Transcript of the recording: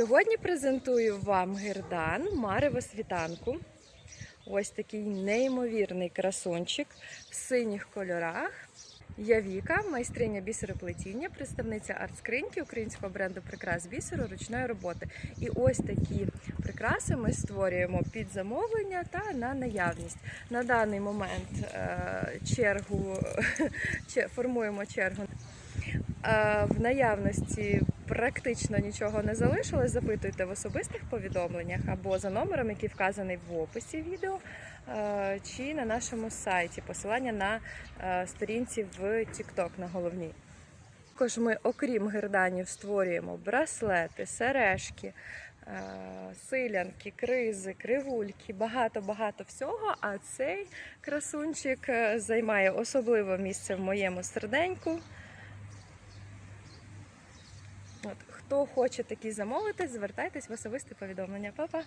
Сьогодні презентую вам гердан Марево світанку. Ось такий неймовірний красунчик в синіх кольорах. Я Віка, майстриня бісероплетіння, представниця арт-скриньки українського бренду прикрас бісеру ручної роботи. І ось такі прикраси ми створюємо під замовлення та на наявність. На даний момент е, чергу формуємо чергу. Е, В наявності практично нічого не залишилось. Запитуйте в особистих повідомленнях або за номером, який вказаний в описі відео, е, чи на нашому сайті. Посилання на е, сторінці в TikTok на головній. Також ми, окрім герданів, створюємо браслети, сережки, силянки, кризи, кривульки, багато-багато всього. А цей красунчик займає особливе місце в моєму серденьку. От, хто хоче такі замовити, звертайтесь в особисте повідомлення. Па-па!